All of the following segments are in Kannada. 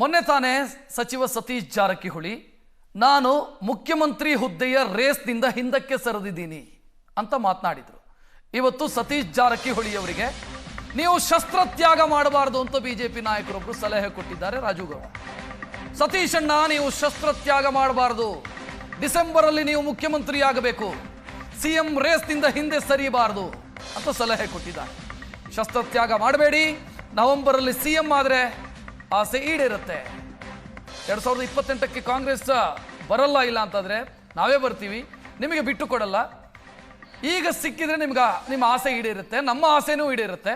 ಮೊನ್ನೆ ತಾನೇ ಸಚಿವ ಸತೀಶ್ ಜಾರಕಿಹೊಳಿ, ನಾನು ಮುಖ್ಯಮಂತ್ರಿ ಹುದ್ದೆಯ ರೇಸ್ನಿಂದ ಹಿಂದಕ್ಕೆ ಸರಿದಿದ್ದೀನಿ ಅಂತ ಮಾತನಾಡಿದರು. ಇವತ್ತು ಸತೀಶ್ ಜಾರಕಿಹೊಳಿ ಅವರಿಗೆ ನೀವು ಶಸ್ತ್ರತ್ಯಾಗ ಮಾಡಬಾರದು ಅಂತ ಬಿಜೆಪಿ ನಾಯಕರೊಬ್ಬರು ಸಲಹೆ ಕೊಟ್ಟಿದ್ದಾರೆ ರಾಜುಗೌಡ ಸತೀಶ್ ಅಣ್ಣ, ನೀವು ಶಸ್ತ್ರತ್ಯಾಗ ಮಾಡಬಾರದು. ಡಿಸೆಂಬರಲ್ಲಿ ನೀವು ಮುಖ್ಯಮಂತ್ರಿ ಆಗಬೇಕು. ಸಿ ಎಂ ರೇಸ್ನಿಂದ ಹಿಂದೆ ಸರಿಯಬಾರದು ಅಂತ ಸಲಹೆ ಕೊಟ್ಟಿದ್ದಾರೆ. ಶಸ್ತ್ರತ್ಯಾಗ ಮಾಡಬೇಡಿ. ನವೆಂಬರಲ್ಲಿ ಸಿ ಎಂ ಆದರೆ ಆಸೆ ಈಡೇರುತ್ತೆ. ಎರಡು ಸಾವಿರದ ಇಪ್ಪತ್ತೆಂಟಕ್ಕೆ ಕಾಂಗ್ರೆಸ್ ಬರಲ್ಲ ಇಲ್ಲ ಅಂತಂದರೆ ನಾವೇ ಬರ್ತೀವಿ, ನಿಮಗೆ ಬಿಟ್ಟು ಕೊಡಲ್ಲ. ಈಗ ಸಿಕ್ಕಿದ್ರೆ ನಿಮ್ಗೆ ನಿಮ್ಮ ಆಸೆ ಈಡೇರುತ್ತೆ, ನಮ್ಮ ಆಸೆನೂ ಈಡೇರುತ್ತೆ.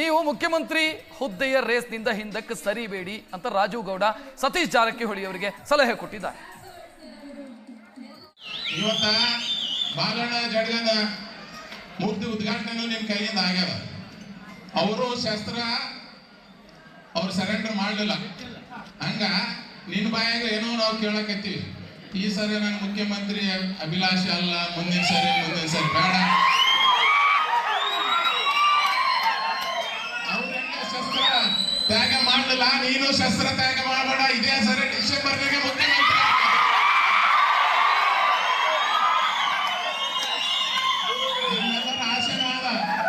ನೀವು ಮುಖ್ಯಮಂತ್ರಿ ಹುದ್ದೆಯ ರೇಸ್ನಿಂದ ಹಿಂದಕ್ಕೆ ಸರಿಬೇಡಿ ಅಂತ ರಾಜೀವ್ ಗೌಡ ಸತೀಶ್ ಜಾರಕಿಹೊಳಿ ಅವರಿಗೆ ಸಲಹೆ ಕೊಟ್ಟಿದ್ದಾರೆ. ಮೂರ್ತಿ ಉದ್ಘಾಟನೆ ನಿಮ್ ಕೈಯಿಂದ ಆಗ್ಯದ. ಅವರು ಶಸ್ತ್ರ ಅವ್ರು ಸರೆಂಡರ್ ಮಾಡಲಿಲ್ಲ. ಹಂಗ ನಿನ್ನ ಬಾಯಾಗ ಏನೋ ನಾವು ಕೇಳಕತ್ತೀವಿ. ಈ ಸರಿ ನಾನು ಮುಖ್ಯಮಂತ್ರಿ ಅಭಿಲಾಷೆ ಅಲ್ಲ, ಮುಂದಿನ ಸರಿ ಮುಂದಿನ ಸರಿ, ಬೇಡ. ಅವ್ರೆಲ್ಲ ಶಸ್ತ್ರ ತ್ಯಾಗ ಮಾಡಲಿಲ್ಲ, ನೀನು ಶಸ್ತ್ರ ತ್ಯಾಗ ಮಾಡಬೇಡ, ಇದೇ ಸರಿ ಡಿಸೆಂಬರ್ನಾಗೆ ಮುಖ್ಯಮಂತ್ರಿ.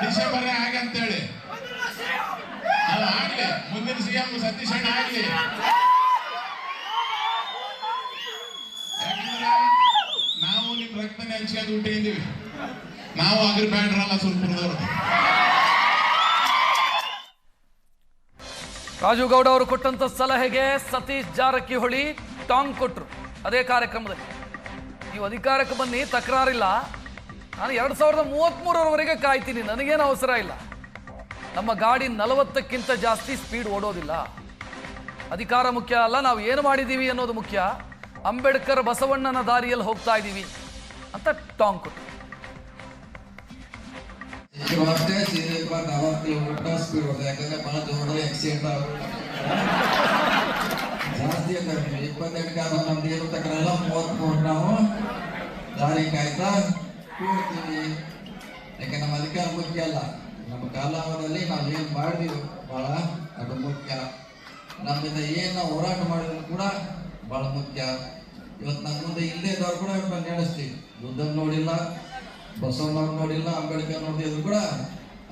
ಡಿಸೆಂಬರ್ ಆಗಂತೇಳಿ ಅದು ಆಗ್ಲಿ ಮುಂದಿನ ಸಿಎಂ ಸತೀಶ್ ಅಣ್ಣ ಆಗ್ಲಿ ಯಾಕಂದ್ರೆ ನಾವು ನಿಮ್ ನೆನ್ಸ್ಕೊಂಡು ಹುಟ್ಟಿದೀವಿ ನಾವು ಅಗ್ರ ಬ್ಯಾಂಡ್ರಲ್ಲ ಸ್ವಲ್ಪ ರಾಜುಗೌಡ ಗೌಡ ಅವರು ಕೊಟ್ಟಂತ ಸಲಹೆಗೆ ಸತೀಶ್ ಜಾರಕಿಹೊಳಿ ಟಾಂಗ್ ಕೊಟ್ರು ಅದೇ ಕಾರ್ಯಕ್ರಮದಲ್ಲಿ. ನೀವು ಅಧಿಕಾರಕ್ಕೆ ಬನ್ನಿ, ತಕರಾರಿಲ್ಲ. ನಾನು ಎರಡು ಸಾವಿರದ ಮೂವತ್ತ್ಮೂರರವರೆಗೆ ಕಾಯ್ತೀನಿ, ನನಗೇನು ಅವಸರ ಇಲ್ಲ. ನಮ್ಮ ಗಾಡಿ ನಲವತ್ತಕ್ಕಿಂತ ಜಾಸ್ತಿ ಸ್ಪೀಡ್ ಓಡೋದಿಲ್ಲ. ಅಧಿಕಾರ ಮುಖ್ಯ ಅಲ್ಲ, ನಾವು ಏನು ಮಾಡಿದ್ದೀವಿ ಅನ್ನೋದು ಮುಖ್ಯ. ಅಂಬೇಡ್ಕರ್ ಬಸವಣ್ಣನ ದಾರಿಯಲ್ಲಿ ಹೋಗ್ತಾ ಇದ್ದೀವಿ. ಅಂತ ಟಾಂಗ್ ಕೊಟ್ಟು ಯಾಕಂದ್ರೆ ಭಾಳ ಜಾಸ್ತಿ ಏನು ಮೂವತ್ಮೂರು ನಾವು. ದಾರಿ ಕಾಯ್ತಾ ನಮ್ಮ ಮುಖ್ಯ ಅಲ್ಲ. ನಮ್ಮ ಕಾಲಾವಧಿಯಲ್ಲಿ ನಾವು ಏನು ಮಾಡಿದೀವಿ ಭಾಳ ಅದು ಮುಖ್ಯ. ನಮ್ಮಿಂದ ಏನು ಹೋರಾಟ ಮಾಡಿದ್ರು ಕೂಡ ಭಾಳ ಮುಖ್ಯ. ಇವತ್ತು ನನ್ನ ಮುಂದೆ ಇಲ್ಲೇ ಇದ್ದವ್ರು ಕೂಡ ನಡೆಸ್ತೀವಿ ಬುದ್ಧನ್ ನೋಡಿಲ್ಲ ಬಸವಣ್ಣವ್ರು ನೋಡಿಲ್ಲ, ಅಂಬೇಡ್ಕರ್ ನೋಡಿದ್ರು ಕೂಡ.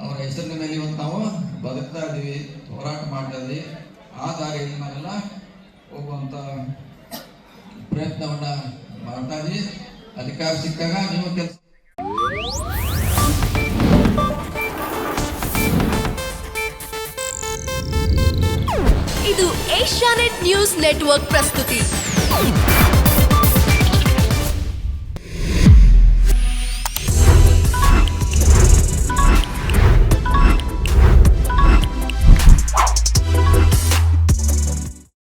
ಅವರ ಹೆಸರಿನ ಮೇಲೆ ಇವತ್ತು ನಾವು ಬದುಕ್ತಾ ಇದ್ದೀವಿ ಹೋರಾಟ ಮಾಡ್ತಾ ಇದ್ದೀವಿ ಆ ದಾರಿಯಲ್ಲಿ ನಾವೆಲ್ಲ ಹೋಗುವಂತ ಪ್ರಯತ್ನವನ್ನ ಮಾಡ್ತಾ ಇದ್ದೀವಿ ಅಧಿಕಾರ ಸಿಕ್ಕಾಗ ನೀವು ಕೆಲಸ ಇದು ಏಷ್ಯಾನೆಟ್ ನ್ಯೂಸ್ ನೆಟ್ವರ್ಕ್ ಪ್ರಸ್ತುತಿ.